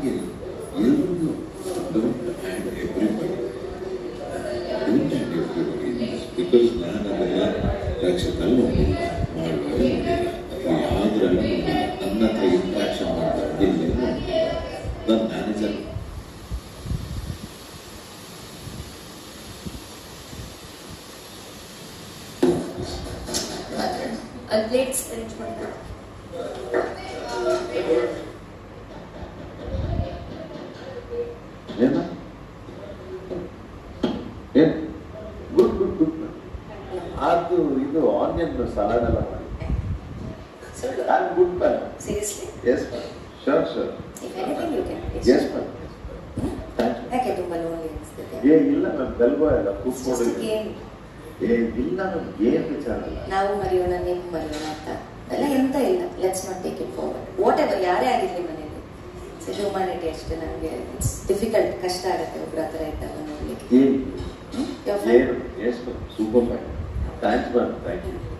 ಹಾಗೆ ಎಲ್ಲರೂ don't add everybody don't add everybody because ನಾನು ಅದೆಲ್ಲ ರಕ್ಷಕಲ್ಲಿ ನೋಡಿಲ್ಲ ಮಾಡುವಾಗ ನೋಡಿಲ್ಲ ಅಥವಾ ಯಾವುದ್ರಲ್ಲೂ ನೋಡಿಲ್ಲ ನನ್ನ ಹತ್ರ ಇಂಟ್ರಾಕ್ಷನ್ ಮಾಡ್ತಾರೆ ಇಲ್ಲಿ ನೋಡಿಲ್ಲ ನನ್ನ ಮ್ಯಾನೇಜರ್ ಅಲ್ಲಿ ಪ್ಲೇಟ್ಸ್ ಅರೇಂಜ್ ಮಾಡ್ತಾರೆ ಏನ? ಏನ್? ಗುಡ್ ಗುಡ್ ಗುಡ್ ಅದು ಇದು ಆನಿಯನ್ ಸಲಾಡ್ ಎಲ್ಲ ಮಾಡಿ good you can yes ma'am ಯಾಕೆ ತುಂಬಾ ಲೋನ್ಲಿ ಅನಿಸ್ತದೆ ಏ ಇಲ್ಲ ನಾನು ಬೆಲ್ಗೋ ಇಲ್ಲ. ಕೂತ್ಕೊಂಡು ಏ ಇಲ್ಲ ನಮ್ಗೆ ಏನ್ ವಿಚಾರ ಇಲ್ಲ. ನಾವು ಮರೆಯೋಣ ನೀವು ಮರೆಯೋಣ ಅಂತ. ಅಲ್ಲ ಎಂತ ಇಲ್ಲ. Let's not take it forward whatever ಯಾರೇ ಆಗಿರಲಿ ಮನೇಲಿ ಸೊ ಹ್ಯೂಮ್ಯಾನಿಟಿ ಅಷ್ಟೇ ನನಗೆ ಇಟ್ಸ್ ಡಿಫಿಕಲ್ಟ್ ಕಷ್ಟ ಆಗುತ್ತೆ ಒಬ್ಬರ ಹತ್ರ ಇದ್ದಾಗ ನೋಡ್ಲಿಕ್ಕೆ super thanks ma'am thank you